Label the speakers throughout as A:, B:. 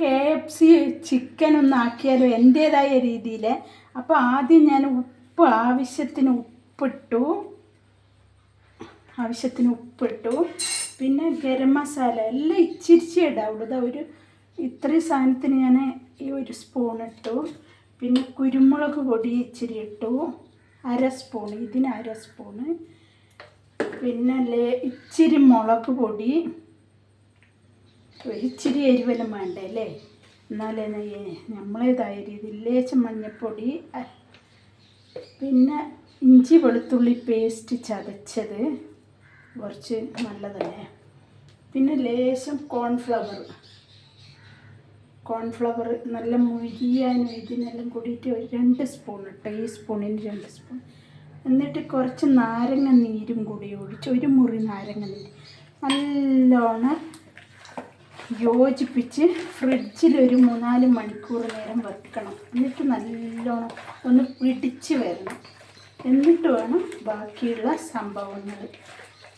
A: K F C chicken ഒന്നാക്കിയാലും എന്റേതായ രീതിയിൽ അപ്പോൾ ആദ്യം ഞാൻ ഉപ്പ് ആവശ്യത്തിന് ഉപ്പിട്ടു. ആവശ്യത്തിന് ഉപ്പിട്ടു. പിന്നെ ഗരം മസാല എല്ലാം ഇച്ചിരിച്ചേ ഇടാവുള്ളൂ. ഒരു ഇത്രയും സാധനത്തിന് ഞാൻ ഈ ഒരു സ്പൂൺ ഇട്ടു. പിന്നെ കുരുമുളക് പൊടി ഇച്ചിരി ഇട്ടു. അര സ്പൂൺ ഇതിന് അര സ്പൂണ് പിന്നെ ലേ ഇച്ചിരി മുളക് പൊടി. ഇച്ചിരി എരിവെല്ലാം വേണ്ട അല്ലേ? എന്നാലേ നമ്മളേതായ രീതിയിൽ ലേശം മഞ്ഞൾപ്പൊടി പിന്നെ ഇഞ്ചി വെളുത്തുള്ളി പേസ്റ്റ് ചതച്ചത് കുറച്ച് നല്ലതല്ലേ? പിന്നെ ലേശം കോൺഫ്ലവർ കോൺഫ്ലവർ നല്ല മുഴുകിയാനും ഇതിനെല്ലാം കൂടിയിട്ട് ഒരു രണ്ട് സ്പൂൺ ഈ സ്പൂണിന് രണ്ട് സ്പൂൺ എന്നിട്ട് കുറച്ച് നാരങ്ങ നീരും കൂടി ഒഴിച്ച് ഒരു മുറി നാരങ്ങ നീര്. നല്ലോണം യോജിപ്പിച്ച് ഫ്രിഡ്ജിൽ ഒരു മൂന്നാൽ മണിക്കൂർ നേരം വെക്കണം. എന്നിട്ട് നല്ലോണം ഒന്ന് പിടിച്ച് വരണം. എന്നിട്ട് വേണം ബാക്കിയുള്ള സംഭവങ്ങൾ.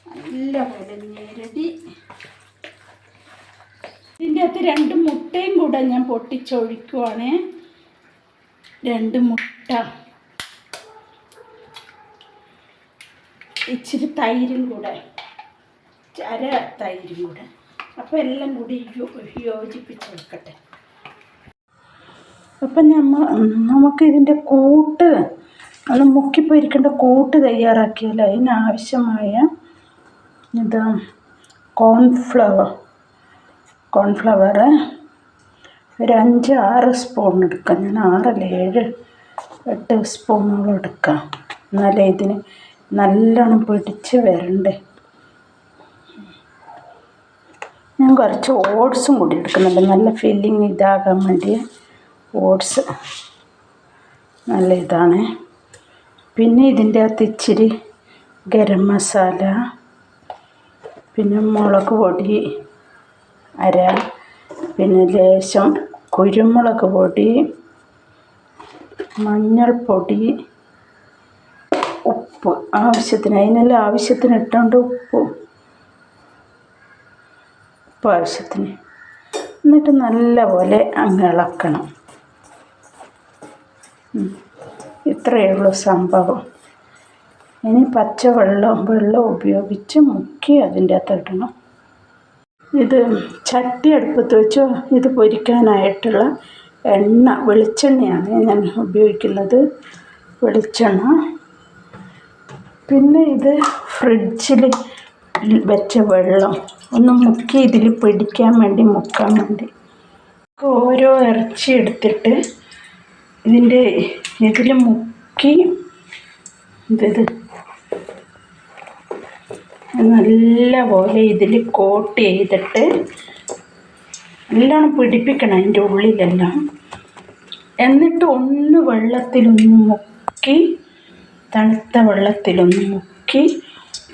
A: നല്ലപോലെ ഞെരടി. ഇതിന്റെ അകത്ത് രണ്ട് മുട്ടയും കൂടെ ഞാൻ പൊട്ടിച്ചൊഴിക്കുവാണ്. രണ്ട് മുട്ട. ഇച്ചിരി തൈരും കൂടെ. അര തൈരും കൂടെ. അപ്പോൾ എല്ലാം കൂടി യോജിപ്പിച്ച് വെക്കട്ടെ. അപ്പം നമ്മൾ നമുക്കിതിന്റെ കൂട്ട് ഒന്ന് മുക്കിപ്പോയിരിക്കേണ്ട കൂട്ട് തയ്യാറാക്കിയാൽ അതിനാവശ്യമായ ഇത് കോൺഫ്ലവർ കോൺഫ്ലവർ ഒരു അഞ്ച് ആറ് സ്പൂൺ എടുക്കാം. ഞാൻ ആറല്ല ഏഴ് എട്ട് സ്പൂണോളം എടുക്കാം. എന്നാലേ ഇതിന് നല്ലോണം പിടിച്ച് വരണ്ടേ. ഞാൻ കുറച്ച് ഓട്സും കൂടി എടുക്കുന്നുണ്ട് നല്ല ഫില്ലിങ് ഇതാകാൻ വേണ്ടി ഓട്സ് നല്ല ഇതാണ്. പിന്നെ ഇതിന്റെ അകത്ത് ഇച്ചിരി ഗരം മസാല പിന്നെ മുളക് പൊടി അര പിന്നെ ലേശം കുരുമുളക് പൊടി മഞ്ഞൾപ്പൊടി ഉപ്പ്. ആവശ്യത്തിന് അതിനെല്ലാം ആവശ്യത്തിന് ഇട്ടുകൊണ്ട് ഉപ്പ് ഉപ്പ് ആവശ്യത്തിന്. എന്നിട്ട് നല്ലപോലെ അങ്ങ് ഇളക്കണം. ഇത്രയേ ഉള്ളൂ സംഭവം. ഇനി പച്ചവെള്ളം വെള്ളം ഉപയോഗിച്ച് മുക്കി അതിന്റെ അകത്ത് ഇടണം. ഇത് ചട്ടി അടുപ്പത്ത് വെച്ചോ ഇത് പൊരിക്കാനായിട്ടുള്ള എണ്ണ വെളിച്ചെണ്ണയാണ് ഞാൻ ഉപയോഗിക്കുന്നത്. വെളിച്ചെണ്ണ. പിന്നെ ഇത് ഫ്രിഡ്ജിൽ വെച്ച വെള്ളം. ഒന്ന് മുക്കി ഇതിൽ പിടിക്കാൻ വേണ്ടി മുക്കാൻ വേണ്ടി. ഓരോ ഇറച്ചി എടുത്തിട്ട് ഇതിന്റെ ഇതിൽ മുക്കി ഇത് നല്ല പോലെ ഇതിൽ കോട്ട് ചെയ്തിട്ട് നല്ലോണം പിടിപ്പിക്കണം അതിന്റെ ഉള്ളിലെല്ലാം. എന്നിട്ട് ഒന്ന് വെള്ളത്തിലൊന്ന് മുക്കി തണുത്ത വെള്ളത്തിലൊന്ന് മുക്കി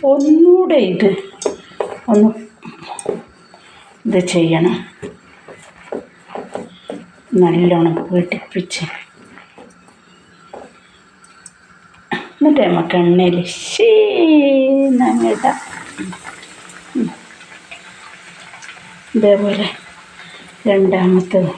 A: ഒന്നുകൂടെ ഇത് ഒന്ന് ഇത് ചെയ്യണം. നല്ലോണം വീട്ടിപ്പിച്ച് എന്നിട്ട് നമുക്ക് എണ്ണയിൽ ശീനങ്ങിടാം ഇതേപോലെ രണ്ടാമത്തത്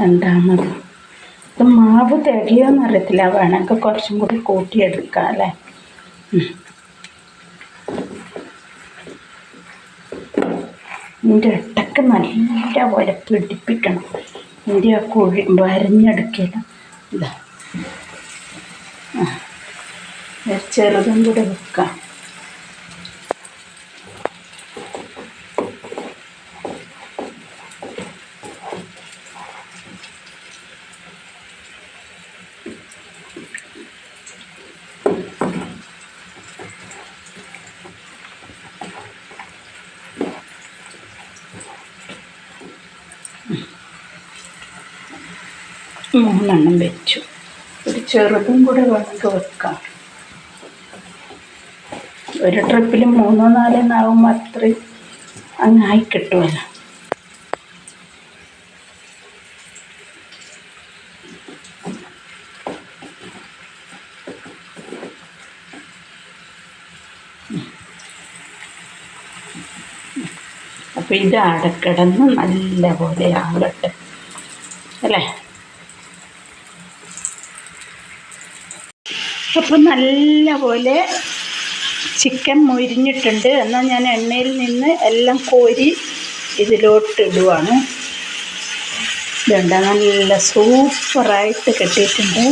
A: രണ്ടാമത് ഇത് മാവ് തികയോന്ന് അറിയത്തില്ല വേണമെങ്കിൽ കുറച്ചും കൂടി കൂട്ടിയെടുക്കാം അല്ലേ. ഇതിന്റെ ഇട്ടക്ക് നല്ല പോലെ പിടിപ്പിക്കണം ഇതിന്റെ ആ കുഴി വരഞ്ഞെടുക്കണം ഇതാ. ചെറുതും കൂടെ വെക്കാം മൂന്നെണ്ണം വെച്ചു. ഒരു ചെറുതും കൂടെ നമുക്ക് വെക്കാം. ഒരു ട്രിപ്പിൽ മൂന്നോ നാലോ നാവുമ്പോൾ അത്രയും അങ്ങായി കിട്ടുമല്ല അപ്പൊ ഇത് അടക്കിടന്ന് നല്ലപോലെ ആകട്ടെ അല്ലേ? അപ്പം നല്ല പോലെ ചിക്കൻ മൊരിഞ്ഞിട്ടുണ്ട്. എന്നാൽ ഞാൻ എണ്ണയിൽ നിന്ന് എല്ലാം കോരി ഇതിലോട്ട് ഇടുവാണ്. ഇതുണ്ട് നല്ല സൂപ്പറായിട്ട് കെട്ടിയിട്ടുണ്ട്.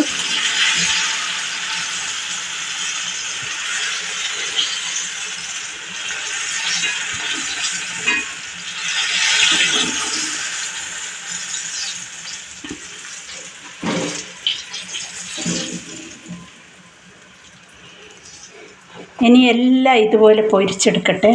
A: ഇനി എല്ലാം ഇതുപോലെ പൊരിച്ചെടുക്കട്ടെ.